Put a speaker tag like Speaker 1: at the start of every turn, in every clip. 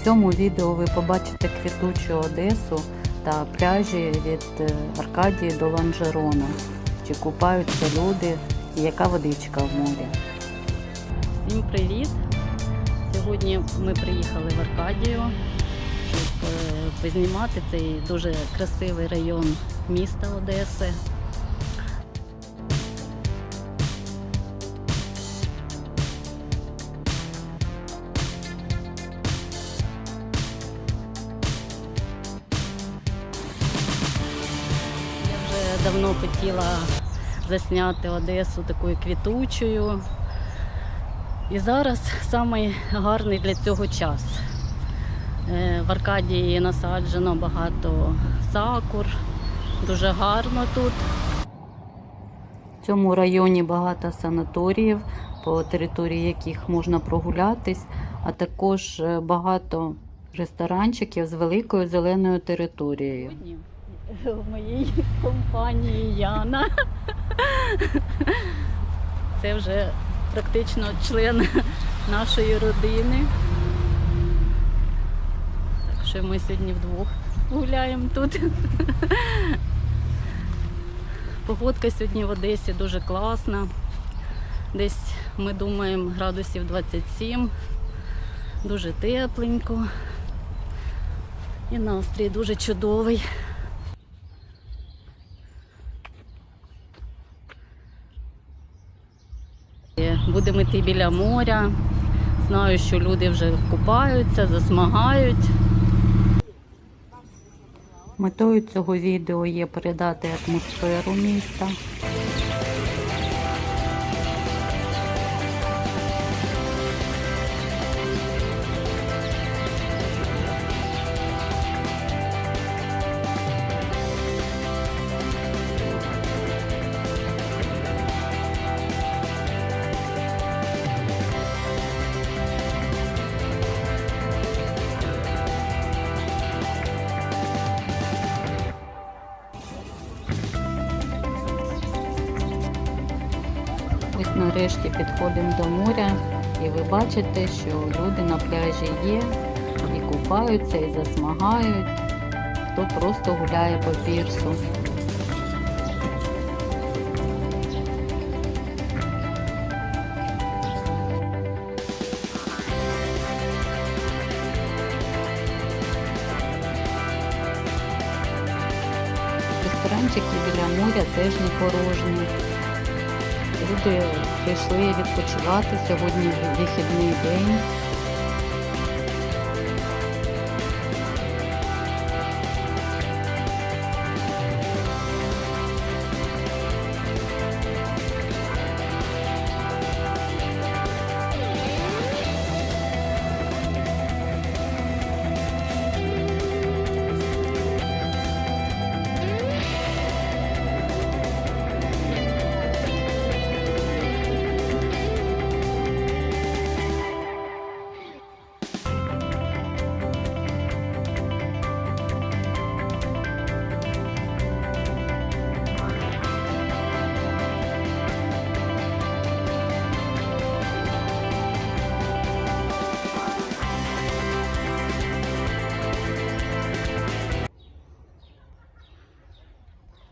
Speaker 1: В цьому відео ви побачите квітучу Одесу та пляжі від е, Аркадії до Ланжерона, чи купаються люди і яка водичка в морі.
Speaker 2: Всім привіт! Сьогодні ми приїхали в Аркадію, щоб е, познімати цей дуже красивий район міста Одеси. Давно хотіла засняти Одесу такою квітучою. І зараз самий гарний для цього час. Е, В Аркадії насаджено багато сакур, дуже гарно тут.
Speaker 1: В цьому районі багато санаторіїв, по території яких можна прогулятись, а також е, багато ресторанчиків з великою зеленою територією.
Speaker 2: В моїй компанії Яна. Це вже практично член нашої родини. Так що ми сьогодні вдвох гуляємо тут. Погодка сьогодні в Одесі дуже класна. Десь ми думаємо градусів 27. Дуже тепленько. І настрій дуже чудовий. Будемо йти біля моря. Знаю, що люди вже купаються, засмагають.
Speaker 1: Метою цього відео є передати атмосферу міста. Нарешті підходимо до моря, і ви бачите, що люди на пляжі є, і купаються, і засмагають, хто просто гуляє по пірсу. Ресторанчики біля моря теж не порожні. Люди прийшли відпочивати сьогодні вихідний день.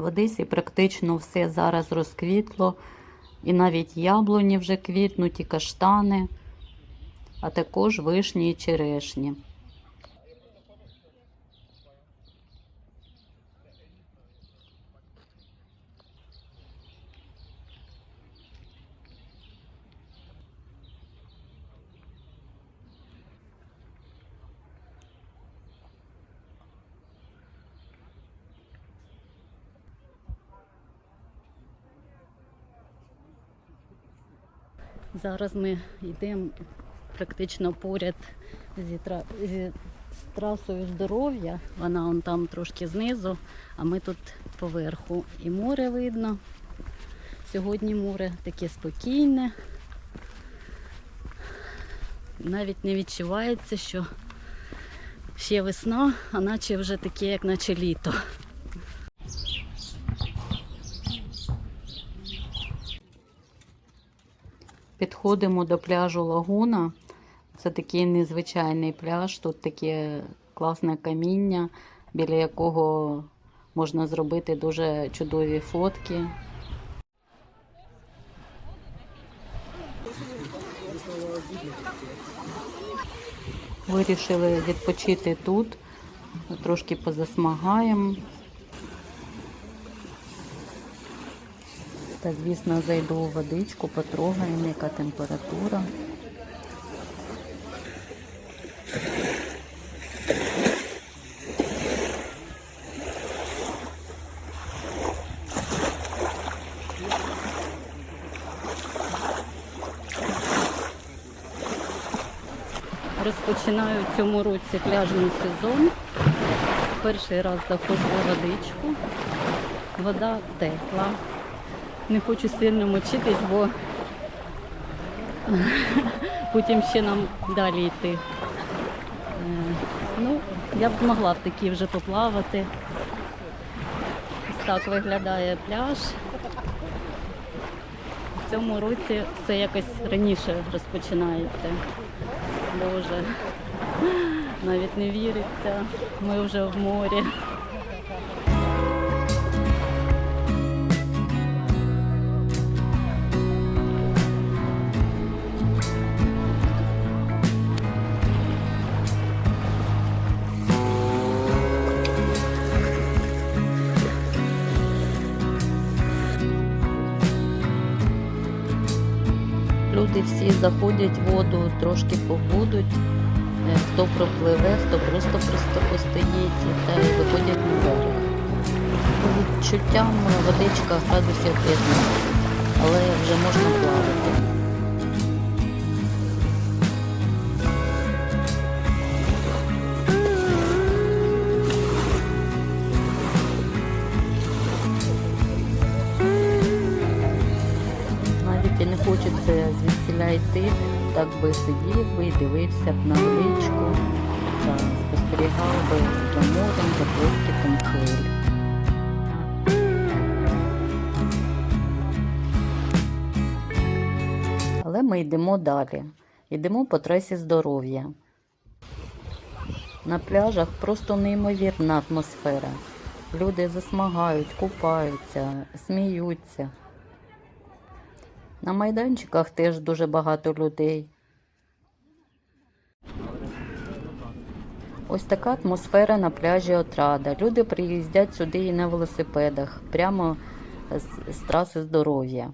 Speaker 1: В Одесі практично все зараз розквітло, і навіть яблуні вже квітнуть, і каштани, а також вишні і черешні.
Speaker 2: Зараз ми йдемо практично поряд зі, тра... зі трасою здоров'я. Вона он там трошки знизу, а ми тут поверху. І море видно. Сьогодні море таке спокійне. Навіть не відчувається, що ще весна, а наче вже таке, як наче літо.
Speaker 1: Підходимо до пляжу Лагуна. Це такий незвичайний пляж, тут таке класне каміння, біля якого можна зробити дуже чудові фотки. Вирішили відпочити тут, трошки позасмагаємо. Та, звісно, зайду у водичку, потрогаємо, яка температура.
Speaker 2: Розпочинаю в цьому році пляжний сезон. Перший раз заходжу у водичку. Вода тепла. Не хочу сильно мочитись, бо потім ще нам далі йти. Е, Ну, я б змогла в такій вже поплавати. Ось так виглядає пляж. В цьому році все якось раніше розпочинається. Боже, навіть не віриться. Ми вже в морі.
Speaker 1: Заходять в воду, трошки побудуть. Е, Хто пропливе, хто просто просто постоїть та й виходять на берег. По відчуттям водичка градусів 15, але вже можна плавати. Йти, так би сидів би і дивився б на водичку та спостерігав би за морем, за плескітом хвиль. Але ми йдемо далі. Йдемо по трасі здоров'я. На пляжах просто неймовірна атмосфера. Люди засмагають, купаються, сміються. На майданчиках теж дуже багато людей. Ось така атмосфера на пляжі Отрада. Люди приїздять сюди і на велосипедах, прямо з, з траси здоров'я.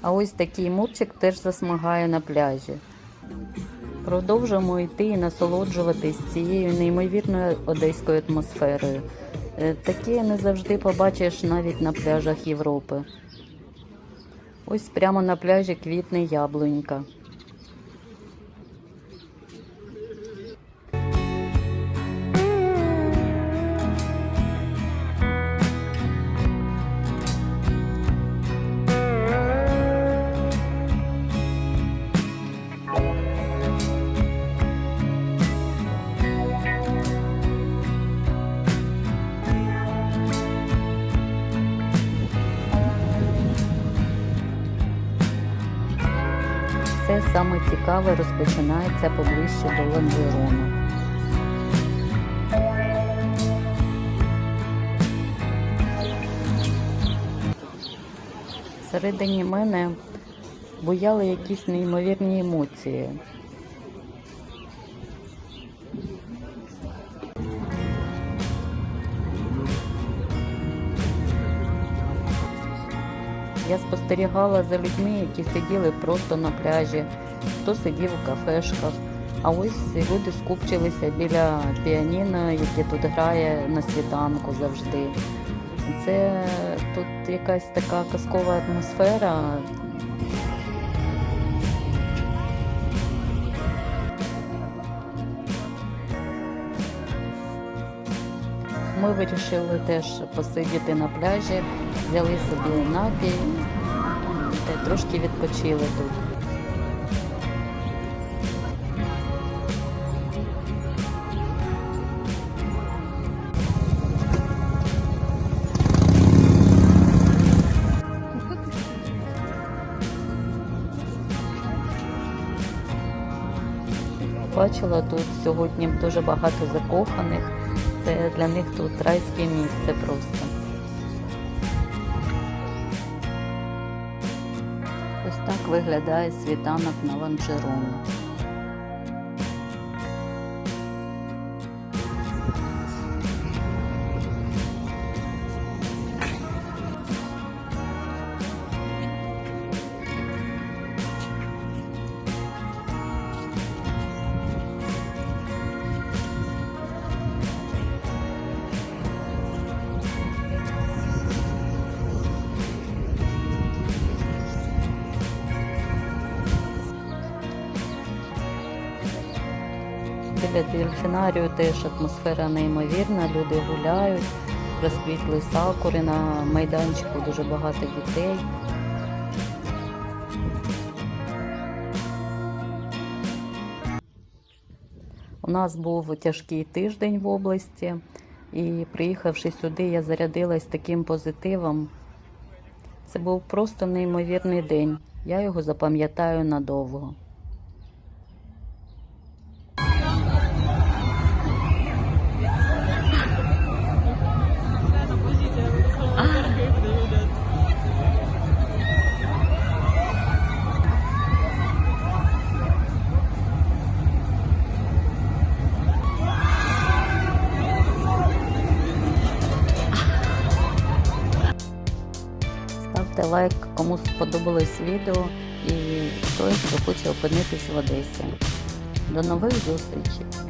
Speaker 1: А ось такий мурчик теж засмагає на пляжі. Продовжуємо йти і насолоджуватись цією неймовірною одеською атмосферою. Е, Таке не завжди побачиш навіть на пляжах Європи. Ось прямо на пляжі квітне яблунька. Саме цікаве розпочинається поближче до Лангерону. Всередині мене буяли якісь неймовірні емоції. Я спостерігала за людьми, які сиділи просто на пляжі, хто сидів у кафешках. А ось люди скупчилися біля піаніно, яке тут грає на світанку завжди. Це тут якась така казкова атмосфера. Ми вирішили теж посидіти на пляжі, взяли собі напій, та трошки відпочили тут. Бачила тут сьогодні дуже багато закоханих. Це для них тут райське місце просто. Ось так виглядає світанок на ланжероні. Біля дельфінарію теж атмосфера неймовірна, люди гуляють, розквітли сакури на майданчику дуже багато дітей. У нас був тяжкий тиждень в області, і приїхавши сюди, я зарядилась таким позитивом. Це був просто неймовірний день. Я його запам'ятаю надовго. Ставте лайк, кому сподобалось відео і той, хто хоче опинитись в Одесі. До нових зустрічей!